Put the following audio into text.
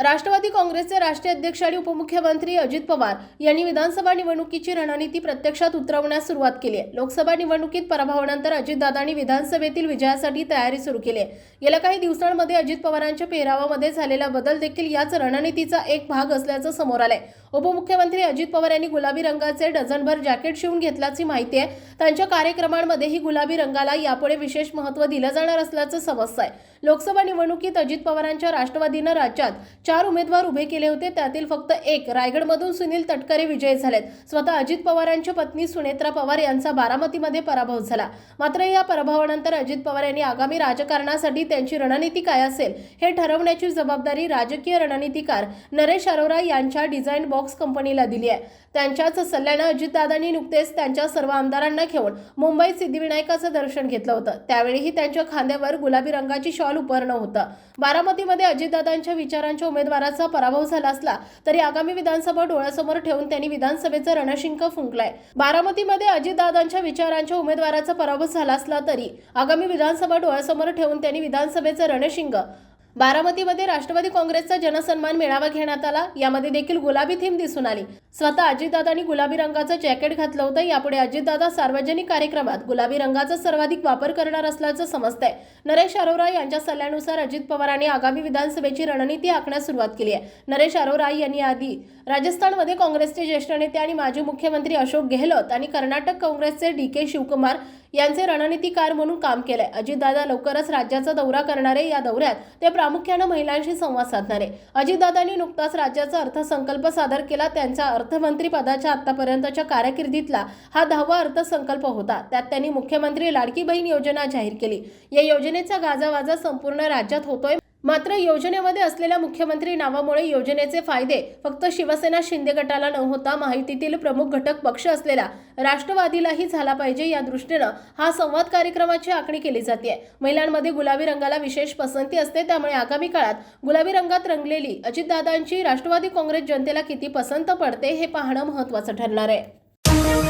राष्ट्रवादी काँग्रेसचे राष्ट्रीय अध्यक्ष आणि उपमुख्यमंत्री अजित पवार यांनी विधानसभा निवडणुकीची रणनीती प्रत्यक्षात उतरवण्यास सुरुवात केली आहे. लोकसभा निवडणुकीत पराभवानंतर अजितदादांनी विधानसभेतील विजयासाठी तयारी सुरू केली आहे. गेल्या काही दिवसांमध्ये अजित पवारांच्या पेहरावामध्ये झालेला बदल देखील याच रणनीतीचा एक भाग असल्याचं समोर आलंय. उपमुख्यमंत्री अजित पवार यांनी गुलाबी रंगाचे डझनभर जॅकेट शिवून घेतल्याची माहिती आहे. त्यांच्या कार्यक्रमांमध्येही गुलाबी रंगाला यापुढे विशेष महत्त्व दिलं जाणार असल्याचं समजतं आहे लोकसभा निवडणुकीत अजित पवारांच्या राष्ट्रवादीनं राज्यात चार उमेदवार उभे केले होते. त्यातील फक्त एक रायगडमधून सुनील तटकरे विजयी झालेत. स्वतः अजित पवारांच्या पत्नी सुनेत्रा पवार यांचा बारामतीमध्ये पराभव झाला. मात्र या पराभवानंतर अजित पवार यांनी आगामी राजकारणासाठी त्यांची रणनीती काय असेल हे ठरवण्याची जबाबदारी राजकीय रणनीतिकार नरेश अरोरा यांच्या डिझाईन बॉक्स कंपनीला दिली आहे. त्यांच्याच सल्ल्यानं अजितदादांनी नुकतेच त्यांच्या सर्व आमदारांना घेऊन मुंबईत सिद्धिविनायकाचं दर्शन घेतलं होतं. त्यावेळीही त्यांच्या खांद्यावर गुलाबी रंगाची शॉल उपरणं होतं. बारामतीमध्ये अजितदादांच्या विचारांच्या उमेदवाराचा पराभव झाला असला तरी आगामी विधानसभा डोळ्यासमोर ठेवून त्यांनी विधानसभेचं रणशिंक फुंकलाय. बारामतीमध्ये अजितदादांच्या विचारांच्या उमेदवाराचा पराभव झाला असला तरी आगामी विधानसभा डोळ्यासमोर ठेवून त्यांनी विधानसभेचं रणशिंग बारामतीमध्ये राष्ट्रवादी काँग्रेसचा जनसन्मान मेळावा घेण्यात आला. यामध्ये देखील गुलाबी थीम दिसून आली. स्वतः अजितदादांनी गुलाबी रंगाचं जॅकेट घातलं होतं. यापुढे अजितदादा सार्वजनिक कार्यक्रमात गुलाबी रंगाचा सर्वाधिक वापर करणार असल्याचं समजतंय. नरेश अरोरा यांच्या सल्ल्यानुसार अजित पवारांनी आगामी विधानसभेची रणनीती आखण्यास सुरुवात केली आहे. नरेश अरोरा यांनी आधी राजस्थानमध्ये काँग्रेसचे ज्येष्ठ नेते आणि माजी मुख्यमंत्री अशोक गेहलोत आणि कर्नाटक काँग्रेसचे डी के शिवकुमार यांचे रणनीतिकार म्हणून काम केलंय. अजितदादा लवकरच राज्याचा दौरा करणारे या दौऱ्यात ते प्रामुख्यानं महिलांशी संवाद साधणारे. अजितदादांनी नुकताच राज्याचा अर्थसंकल्प सादर केला. त्यांच्या अर्थमंत्री पदाच्या आतापर्यंतच्या कारकिर्दीतला हा दहावा अर्थसंकल्प होता. त्यात त्यांनी मुख्यमंत्री लाडकी बहीण योजना जाहीर केली. या योजनेचा गाजावाजा संपूर्ण राज्यात होतोय. मात्र योजनेमध्ये असलेल्या मुख्यमंत्री नावामुळे योजनेचे फायदे फक्त शिवसेना शिंदे गटाला न होता माहितीतील प्रमुख घटक पक्ष असलेला राष्ट्रवादीलाही झाला पाहिजे या दृष्टीनं हा संवाद कार्यक्रमाची आखणी केली जाते महिलांमध्ये गुलाबी रंगाला विशेष पसंती असते त्यामुळे आगामी काळात गुलाबी रंगात रंगलेली अजितदादांची राष्ट्रवादी काँग्रेस जनतेला किती पसंत पडते हे पाहणं महत्त्वाचं ठरणार आहे.